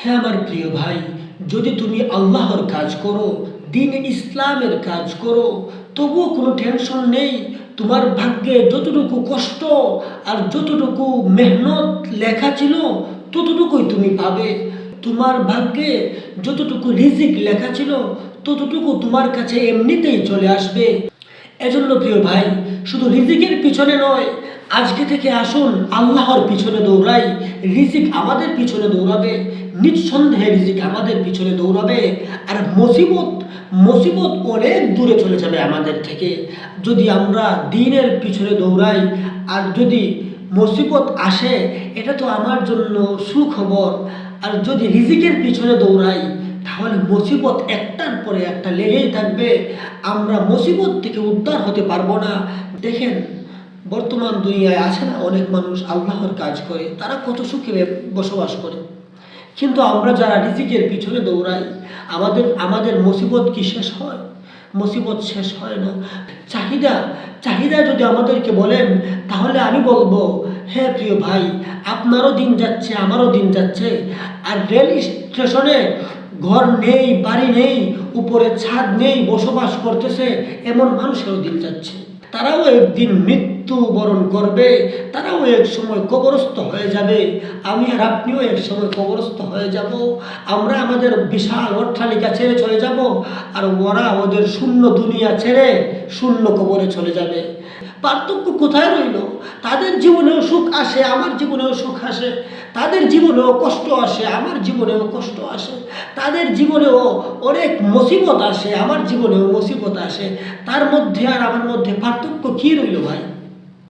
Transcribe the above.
হ্যাঁ আমার প্রিয় ভাই, যদি তুমি আল্লাহর কাজ করো, দিন ইসলামের কাজ করো, তবুও কোনো টেনশন নেই। তোমার ভাগ্যে যতটুকু কষ্ট আর যতটুকু মেহনত লেখা ছিল, ততটুকুই তুমি পাবে। তোমার ভাগ্যে যতটুকু রিজিক লেখা ছিল, ততটুকু তোমার কাছে এমনিতেই চলে আসবে। এজন্য প্রিয় ভাই, শুধু রিজিকের পিছনে নয়, আজকে থেকে আসুন আল্লাহর পিছনে দৌড়াই। রিজিক আমাদের পিছনে দৌড়াবে, নিঃসন্দেহে রিজিক আমাদের পিছনে দৌড়াবে, আর মুসিবত মুসিবত অনেক দূরে চলে যাবে আমাদের থেকে। যদি আমরা দিনের পিছনে দৌড়াই, আর যদি মুসিবত আসে, এটা তো আমার জন্য সুখবর। আর যদি রিজিকের পিছনে দৌড়াই তাহলে মুসিবত একটার পরে একটা লেগেই থাকবে। আমরা মুসিবত থেকে উদ্ধার হতে পারব না। দেখেন, বর্তমান দুনিয়ায় আছে না অনেক মানুষ আল্লাহর কাজ করে, তারা কত সুখে বসবাস করে। কিন্তু আমরা যারা রিজিকের পিছনে দৌড়াই, আমাদের আমাদের মুসিবত কি শেষ হয়? মুসিবত শেষ হয় না। চাহিদা চাহিদা যদি আমাদেরকে বলেন, তাহলে আমি বলব হ্যাঁ প্রিয় ভাই, আপনারও দিন যাচ্ছে, আমারও দিন যাচ্ছে। আর রেল স্টেশনে ঘর নেই, বাড়ি নেই, উপরে ছাদ নেই, বসবাস করতেছে, এমন মানুষেরও দিন যাচ্ছে। তারাও একদিন মৃত্যু বরণ করবে, তারাও এক সময় কবরস্থ হয়ে যাবে। আমি আর আপনিও এক সময় কবরস্থ হয়ে যাব। আমরা আমাদের বিশাল অট্টালিকা ছেড়ে চলে যাব, আর ওরা ওদের শূন্য দুনিয়া ছেড়ে শূন্য কবরে চলে যাবে। পার্থক্য কোথায় রইল? তাদের জীবনেও সুখ আসে, আমার জীবনেও সুখ আসে। তাদের জীবনেও কষ্ট আসে, আমার জীবনেও কষ্ট আসে। তাদের জীবনেও অনেক মুসিবত আসে, আমার জীবনেও মুসিবত আসে। তার মধ্যে আর আমার মধ্যে পার্থক্য কী রইল ভাই?